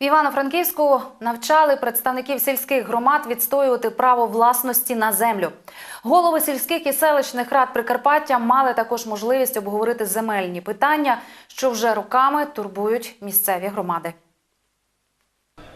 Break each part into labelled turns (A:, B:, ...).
A: В Івано-Франківську навчали представників сільських громад відстоювати право власності на землю. Голови сільських і селищних рад Прикарпаття мали також можливість обговорити земельні питання, що вже роками турбують місцеві громади.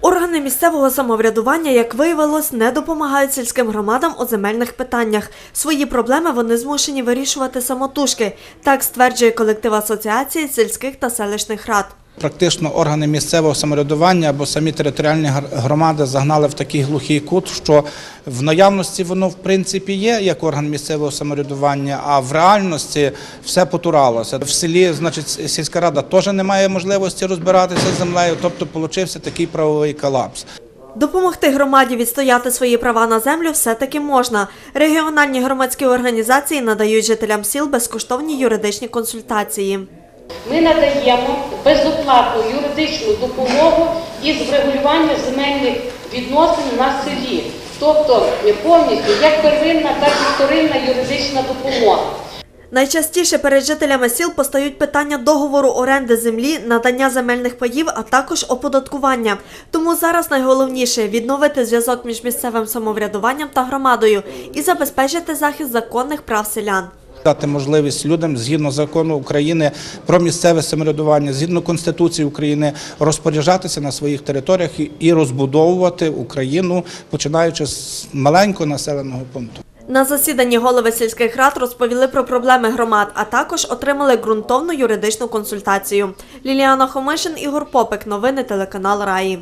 B: Органи місцевого самоврядування, як виявилось, не допомагають сільським громадам у земельних питаннях. Свої проблеми вони змушені вирішувати самотужки. Так стверджує колектив асоціації сільських та селищних рад.
C: Практично органи місцевого самоврядування або самі територіальні гр- громади загнали в такий глухий кут, що в наявності воно в принципі є як орган місцевого самоврядування, а в реальності все потуралося. В селі, значить, сільська рада теж не має можливості розбиратися з землею, тобто получився такий правовий колапс.
B: Допомогти громаді відстояти свої права на землю все-таки можна. Регіональні громадські організації надають жителям сіл безкоштовні юридичні консультації.
D: Ми надаємо безоплатну юридичну допомогу із врегулювання земельних відносин на селі, тобто повністю як первинна, так і вторинна юридична допомога.
B: Найчастіше перед жителями сіл постають питання договору оренди землі, надання земельних паїв, а також оподаткування. Тому зараз найголовніше відновити зв'язок між місцевим самоврядуванням та громадою і забезпечити захист законних прав селян.
C: Дати можливість людям згідно закону України про місцеве самоврядування, згідно Конституції України, розпоряджатися на своїх територіях і- розбудовувати Україну, починаючи з маленького населеного пункту.
B: На засіданні голови сільських рад розповіли про проблеми громад, а також отримали ґрунтовну юридичну консультацію. Ліліана Хомишин, Ігор Попик. Новини телеканал Раї.